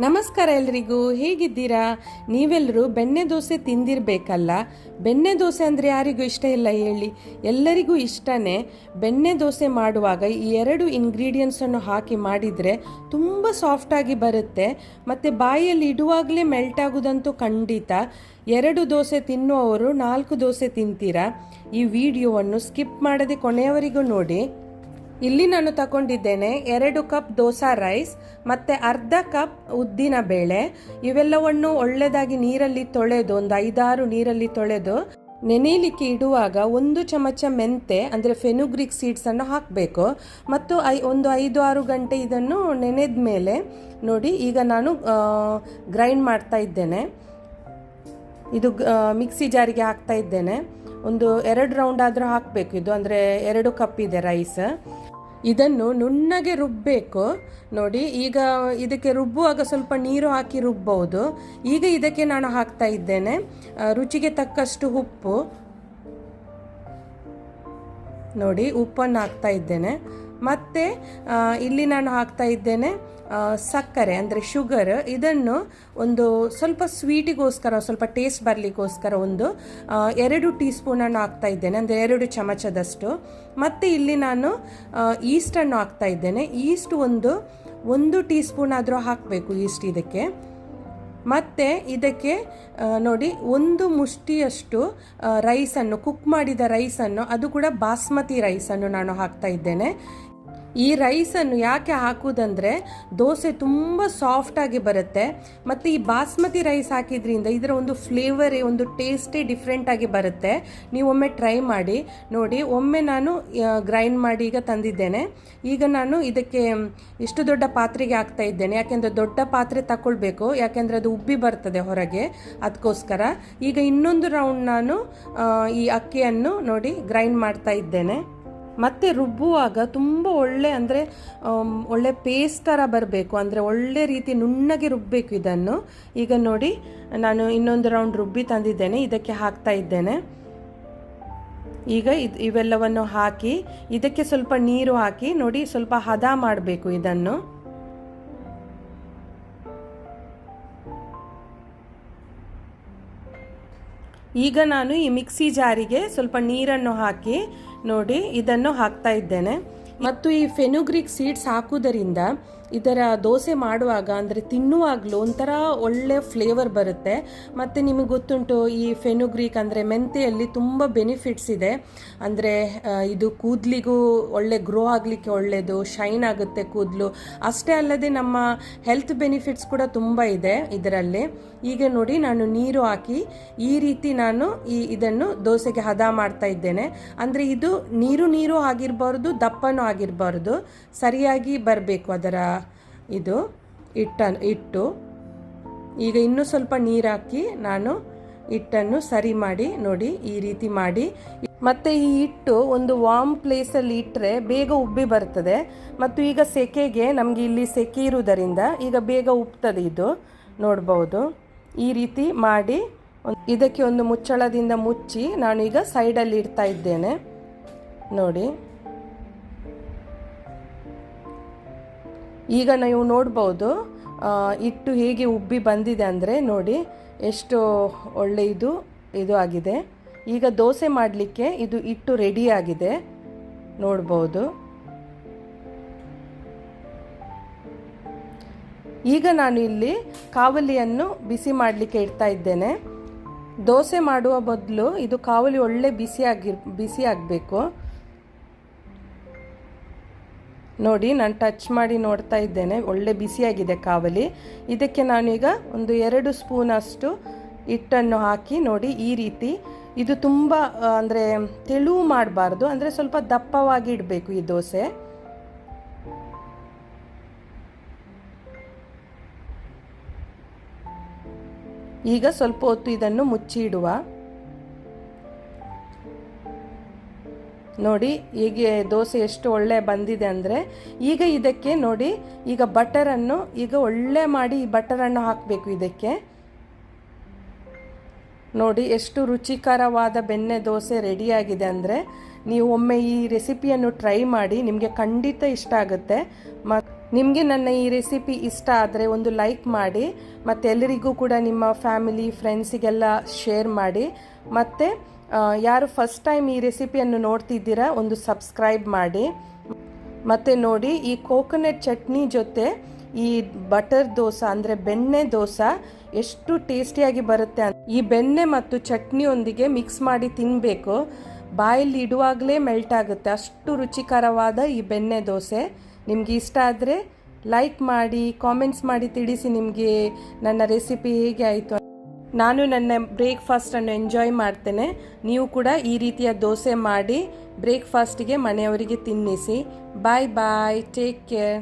ನಮಸ್ಕಾರ ಎಲ್ರಿಗೂ, ಹೇಗಿದ್ದೀರಾ? ನೀವೆಲ್ಲರೂ ಬೆಣ್ಣೆ ದೋಸೆ ತಿಂದಿರಬೇಕಲ್ಲ? ಬೆಣ್ಣೆ ದೋಸೆ ಅಂದರೆ ಯಾರಿಗೂ ಇಷ್ಟ ಇಲ್ಲ ಹೇಳಿ. ಎಲ್ಲರಿಗೂ ಇಷ್ಟನೇ ಬೆಣ್ಣೆ ದೋಸೆ ಮಾಡುವಾಗ ಈ ಎರಡು ಇಂಗ್ರೀಡಿಯೆಂಟ್ಸನ್ನು ಹಾಕಿ ಮಾಡಿದರೆ ತುಂಬ ಸಾಫ್ಟಾಗಿ ಬರುತ್ತೆ. ಮತ್ತು ಬಾಯಲ್ಲಿ ಇಡುವಾಗಲೇ ಮೆಲ್ಟ್ ಆಗೋದಂತೂ ಖಂಡಿತ. ಎರಡು ದೋಸೆ ತಿನ್ನುವವರು ನಾಲ್ಕು ದೋಸೆ ತಿಂತೀರಾ? ಈ ವಿಡಿಯೋವನ್ನು ಸ್ಕಿಪ್ ಮಾಡದೆ ಕೊನೆಯವರಿಗೂ ನೋಡಿ. ಇಲ್ಲಿ ನಾನು ತಗೊಂಡಿದ್ದೇನೆ ಎರಡು ಕಪ್ ದೋಸಾ ರೈಸ್, ಮತ್ತೆ ಅರ್ಧ ಕಪ್ ಉದ್ದಿನ ಬೇಳೆ. ಇವೆಲ್ಲವನ್ನು ಒಳ್ಳೆದಾಗಿ ನೀರಲ್ಲಿ ತೊಳೆದು, ಒಂದು ಐದಾರು ನೀರಲ್ಲಿ ತೊಳೆದು, ನೆನೆಯಲಿಕ್ಕೆ ಇಡುವಾಗ ಒಂದು ಚಮಚ ಮೆಂತೆ, ಅಂದರೆ ಫೆನುಗ್ರಿಕ್ ಸೀಡ್ಸನ್ನು ಹಾಕಬೇಕು. ಮತ್ತು ಐ, ಒಂದು ಐದು ಆರು ಗಂಟೆ ಇದನ್ನು ನೆನೆದ ಮೇಲೆ ನೋಡಿ, ಈಗ ನಾನು ಗ್ರೈಂಡ್ ಮಾಡ್ತಾ ಇದ್ದೇನೆ. ಇದು ಮಿಕ್ಸಿ ಜಾರಿಗೆ ಹಾಕ್ತಾ ಇದ್ದೇನೆ. ಒಂದು ಎರಡು ರೌಂಡ್ ಆದರೂ ಹಾಕಬೇಕು. ಇದು ಅಂದರೆ ಎರಡು ಕಪ್ ಇದೆ ರೈಸ್ ಇದನ್ನು ನುಣ್ಣಗೆ ರುಬ್ಬಬೇಕು ನೋಡಿ, ಈಗ ಇದಕ್ಕೆ ರುಬ್ಬುವಾಗ ಸ್ವಲ್ಪ ನೀರು ಹಾಕಿ ರುಬ್ಬೋದು. ಈಗ ಇದಕ್ಕೆ ನಾನು ಹಾಕ್ತಾ ಇದ್ದೇನೆ. ರುಚಿಗೆ ತಕ್ಕಷ್ಟು ಉಪ್ಪು. ನೋಡಿ, ಉಪ್ಪನ್ನು ಹಾಕ್ತಾ ಇದ್ದೇನೆ. ಮತ್ತು ಇಲ್ಲಿ ನಾನು ಹಾಕ್ತಾ ಇದ್ದೇನೆ ಸಕ್ಕರೆ, ಅಂದರೆ ಶುಗರ್. ಇದನ್ನು ಒಂದು ಸ್ವಲ್ಪ ಸ್ವೀಟಿಗೋಸ್ಕರ, ಸ್ವಲ್ಪ ಟೇಸ್ಟ್ ಬರಲಿಕ್ಕೋಸ್ಕರ ಒಂದು ಎರಡು ಟೀ ಸ್ಪೂನನ್ನು ಹಾಕ್ತಾ ಇದ್ದೇನೆ, ಅಂದರೆ ಎರಡು ಚಮಚದಷ್ಟು. ಮತ್ತು ಇಲ್ಲಿ ನಾನು ಈಸ್ಟನ್ನು ಹಾಕ್ತಾ ಇದ್ದೇನೆ. ಈಸ್ಟ್ ಒಂದು ಒಂದು ಟೀ ಸ್ಪೂನ್ ಆದರೂ ಹಾಕಬೇಕು ಈಸ್ಟ್ ಇದಕ್ಕೆ. ಮತ್ತು ಇದಕ್ಕೆ ನೋಡಿ, ಒಂದು ಮುಷ್ಟಿಯಷ್ಟು ರೈಸನ್ನು ಕುಕ್ ಮಾಡಿದ ರೈಸನ್ನು ಅದು ಕೂಡ ಬಾಸ್ಮತಿ ರೈಸನ್ನು ನಾನು ಹಾಕ್ತಾ ಇದ್ದೇನೆ. ಈ ರೈಸನ್ನು ಯಾಕೆ ಹಾಕುವುದಂದರೆ ದೋಸೆ ತುಂಬ ಸಾಫ್ಟಾಗಿ ಬರುತ್ತೆ. ಮತ್ತು ಈ ಬಾಸ್ಮತಿ ರೈಸ್ ಹಾಕಿದ್ರಿಂದ ಇದರ ಒಂದು ಫ್ಲೇವರೇ ಒಂದು ಟೇಸ್ಟೇ ಡಿಫ್ರೆಂಟಾಗಿ ಬರುತ್ತೆ. ನೀವು ಒಮ್ಮೆ ಟ್ರೈ ಮಾಡಿ, ನೋಡಿ, ಒಮ್ಮೆ ನಾನು ಗ್ರೈಂಡ್ ಮಾಡಿ ಈಗ ತಂದಿದ್ದೇನೆ. ಈಗ ನಾನು ಇದಕ್ಕೆ ಇಷ್ಟು ದೊಡ್ಡ ಪಾತ್ರೆಗೆ ಹಾಕ್ತಾ ಇದ್ದೇನೆ. ಯಾಕೆಂದರೆ ದೊಡ್ಡ ಪಾತ್ರೆ ತಗೊಳ್ಬೇಕು ಯಾಕೆಂದರೆ ಅದು ಉಬ್ಬಿ ಬರ್ತದೆ ಹೊರಗೆ. ಅದಕ್ಕೋಸ್ಕರ ಈಗ ಇನ್ನೊಂದು ರೌಂಡ್ ನಾನು ಈ ಅಕ್ಕಿಯನ್ನು ನೋಡಿ ಗ್ರೈಂಡ್ ಮಾಡ್ತಾ ಇದ್ದೇನೆ. ಮತ್ತೆ ರುಬ್ಬುವಾಗ ತುಂಬ ಒಳ್ಳೆ ಅಂದರೆ ಒಳ್ಳೆ ಪೇಸ್ಟ್ ಥರ ಬರಬೇಕು. ಅಂದರೆ ಒಳ್ಳೆ ರೀತಿ ನುಣ್ಣಗೆ ರುಬ್ಬಬೇಕು ಇದನ್ನು. ಈಗ ನೋಡಿ, ನಾನು ಇನ್ನೊಂದು ರೌಂಡ್ ರುಬ್ಬಿ ತಂದಿದ್ದೇನೆ. ಇದಕ್ಕೆ ಹಾಕ್ತಾ ಇದ್ದೇನೆ. ಈಗ ಇದು, ಇವೆಲ್ಲವನ್ನು ಹಾಕಿ, ಇದಕ್ಕೆ ಸ್ವಲ್ಪ ನೀರು ಹಾಕಿ ನೋಡಿ ಸ್ವಲ್ಪ ಹದ ಮಾಡಬೇಕು ಇದನ್ನು. ಈಗ ನಾನು ಈ ಮಿಕ್ಸಿ ಜಾರಿಗೆ ಸ್ವಲ್ಪ ನೀರನ್ನು ಹಾಕಿ ನೋಡಿ ಇದನ್ನು ಹಾಕ್ತಾ ಇದ್ದೇನೆ. ಮತ್ತು ಈ ಫೆನುಗ್ರಿಕ್ ಸೀಡ್ಸ್ ಹಾಕುವುದರಿಂದ ಇದರ ದೋಸೆ ಮಾಡುವಾಗ, ಅಂದರೆ ತಿನ್ನುವಾಗಲೂ ಒಂಥರ ಒಳ್ಳೆ ಫ್ಲೇವರ್ ಬರುತ್ತೆ. ಮತ್ತು ನಿಮಗೆ ಗೊತ್ತುಂಟು, ಈ ಫೆನುಗ್ರೀಕ್ ಅಂದರೆ ಮೆಂತೆಯಲ್ಲಿ ತುಂಬ ಬೆನಿಫಿಟ್ಸ್ ಇದೆ. ಅಂದರೆ ಇದು ಕೂದಲಿಗೂ ಒಳ್ಳೆ ಗ್ರೋ ಆಗಲಿಕ್ಕೆ ಒಳ್ಳೆಯದು ಶೈನ್ ಆಗುತ್ತೆ ಕೂದಲು. ಅಷ್ಟೇ ಅಲ್ಲದೆ ನಮ್ಮ ಹೆಲ್ತ್ ಬೆನಿಫಿಟ್ಸ್ ಕೂಡ ತುಂಬ ಇದೆ ಇದರಲ್ಲಿ. ಈಗ ನೋಡಿ, ನಾನು ನೀರು ಹಾಕಿ ಈ ರೀತಿ ನಾನು ಈ ಇದನ್ನು ದೋಸೆಗೆ ಹದ ಮಾಡ್ತಾ ಇದ್ದೇನೆ. ಅಂದರೆ ಇದು ನೀರು ನೀರು ಆಗಿರಬಾರ್ದು, ದಪ್ಪನೂ ಆಗಿರಬಾರ್ದು. ಸರಿಯಾಗಿ ಬರಬೇಕು ಅದರ ಇದು ಹಿಟ್ಟ ಹಿಟ್ಟು. ಈಗ ಇನ್ನೂ ಸ್ವಲ್ಪ ನೀರು ಹಾಕಿ ನಾನು ಹಿಟ್ಟನ್ನು ಸರಿ ಮಾಡಿ, ನೋಡಿ, ಈ ರೀತಿ ಮಾಡಿ. ಮತ್ತೆ ಈ ಹಿಟ್ಟು ಒಂದು ವಾರ್ಮ್ ಪ್ಲೇಸಲ್ಲಿ ಇಟ್ಟರೆ ಬೇಗ ಉಬ್ಬಿ ಬರ್ತದೆ. ಮತ್ತು ಈಗ ಸೆಕೆಗೆ ನಮಗೆ ಇಲ್ಲಿ ಸೆಕೆ ಇರುವುದರಿಂದ ಈಗ ಬೇಗ ಉಬ್ತದೆ ಇದು. ನೋಡ್ಬೋದು. ಈ ರೀತಿ ಮಾಡಿ ಇದಕ್ಕೆ ಒಂದು ಮುಚ್ಚಳದಿಂದ ಮುಚ್ಚಿ ನಾನು ಈಗ ಸೈಡಲ್ಲಿ ಇಡ್ತಾ ಇದ್ದೇನೆ. ನೋಡಿ. ಈಗ ನೀವು ನೋಡ್ಬೋದು ಇಟ್ಟು ಹೇಗೆ ಉಬ್ಬಿ ಬಂದಿದೆ ಅಂದರೆ ನೋಡಿ ಎಷ್ಟು ಒಳ್ಳೆಯದು ಇದು ಆಗಿದೆ. ಈಗ ದೋಸೆ ಮಾಡಲಿಕ್ಕೆ ಇದು ಇಟ್ಟು ರೆಡಿ ಆಗಿದೆ. ನೋಡ್ಬೋದು. ಈಗ ನಾನು ಇಲ್ಲಿ ಕಾವಲಿಯನ್ನು ಬಿಸಿ ಮಾಡಲಿಕ್ಕೆ ಇಡ್ತಾ ಇದ್ದೇನೆ. ದೋಸೆ ಮಾಡುವ ಬದಲು ಇದು ಕಾವಲಿ ಒಳ್ಳೆ ಬಿಸಿಯಾಗಿ ಬಿಸಿ ಆಗಬೇಕು. ನೋಡಿ, ನಾನು ಟಚ್ ಮಾಡಿ ನೋಡ್ತಾ ಇದ್ದೇನೆ. ಒಳ್ಳೆ ಬಿಸಿಯಾಗಿದೆ ಕಾವಲಿ. ಇದಕ್ಕೆ ನಾನೀಗ ಒಂದು ಎರಡು ಸ್ಪೂನಷ್ಟು ಹಿಟ್ಟನ್ನು ಹಾಕಿ ನೋಡಿ, ಈ ರೀತಿ. ಇದು ತುಂಬ ಅಂದರೆ ತೆಳು ಮಾಡಬಾರ್ದು. ಅಂದರೆ ಸ್ವಲ್ಪ ದಪ್ಪವಾಗಿ ಇಡಬೇಕು ಈ ದೋಸೆ. ಈಗ ಸ್ವಲ್ಪ ಹೊತ್ತು ಇದನ್ನು ಮುಚ್ಚಿ ನೋಡಿ ಈಗ ದೋಸೆ ಎಷ್ಟು ಒಳ್ಳೆ ಬಂದಿದೆ ಅಂದರೆ, ಈಗ ಇದಕ್ಕೆ ನೋಡಿ, ಈಗ ಬಟರನ್ನು, ಈಗ ಒಳ್ಳೆ ಮಾಡಿ ಈ ಬಟರನ್ನು ಹಾಕಬೇಕು ಇದಕ್ಕೆ. ನೋಡಿ, ಎಷ್ಟು ರುಚಿಕರವಾದ ಬೆಣ್ಣೆ ದೋಸೆ ರೆಡಿಯಾಗಿದೆ ಅಂದರೆ, ನೀವು ಒಮ್ಮೆ ಈ ರೆಸಿಪಿಯನ್ನು ಟ್ರೈ ಮಾಡಿ, ನಿಮಗೆ ಖಂಡಿತ ಇಷ್ಟ ಆಗುತ್ತೆ. ಮತ್ತು ನಿಮಗೆ ನನ್ನ ಈ ರೆಸಿಪಿ ಇಷ್ಟ ಆದರೆ ಒಂದು ಲೈಕ್ ಮಾಡಿ, ಮತ್ತು ಎಲ್ಲರಿಗೂ ಕೂಡ ನಿಮ್ಮ ಫ್ಯಾಮಿಲಿ ಫ್ರೆಂಡ್ಸಿಗೆಲ್ಲ ಶೇರ್ ಮಾಡಿ, ಮತ್ತು ಯಾರು ಫಸ್ಟ್ ಟೈಮ್ ಈ ರೆಸಿಪಿಯನ್ನು ನೋಡ್ತಿದ್ದೀರಾ ಒಂದು ಸಬ್ಸ್ಕ್ರೈಬ್ ಮಾಡಿ. ಮತ್ತು ನೋಡಿ, ಈ ಕೋಕೋನಟ್ ಚಟ್ನಿ ಜೊತೆ ಈ ಬಟರ್ ದೋಸೆ ಅಂದರೆ ಬೆಣ್ಣೆ ದೋಸೆ ಎಷ್ಟು ಟೇಸ್ಟಿಯಾಗಿ ಬರುತ್ತೆ ಈ ಬೆಣ್ಣೆ ಮತ್ತು ಚಟ್ನಿಯೊಂದಿಗೆ ಮಿಕ್ಸ್ ಮಾಡಿ ತಿನ್ನಬೇಕು ಬಾಯಲ್ಲಿ ಇಡುವಾಗಲೇ ಮೆಲ್ಟ್ ಆಗುತ್ತೆ. ಅಷ್ಟು ರುಚಿಕರವಾದ ಈ ಬೆಣ್ಣೆ ದೋಸೆ. ನಿಮಗೆ ಇಷ್ಟ ಆದರೆ ಲೈಕ್ ಮಾಡಿ ಕಾಮೆಂಟ್ಸ್ ಮಾಡಿ ತಿಳಿಸಿ ನಿಮಗೆ ನನ್ನ ರೆಸಿಪಿ ಹೇಗೆ ಆಯಿತು ನಾನು ನನ್ನ ಬ್ರೇಕ್ಫಾಸ್ಟನ್ನು ಎಂಜಾಯ್ ಮಾಡ್ತೇನೆ. ನೀವು ಕೂಡ ಈ ರೀತಿಯ ದೋಸೆ ಮಾಡಿ ಬ್ರೇಕ್ಫಾಸ್ಟಿಗೆ ಮನೆಯವರಿಗೆ ತಿನ್ನಿಸಿ. ಬಾಯ್ ಬಾಯ್ ಟೇಕ್ ಕೇರ್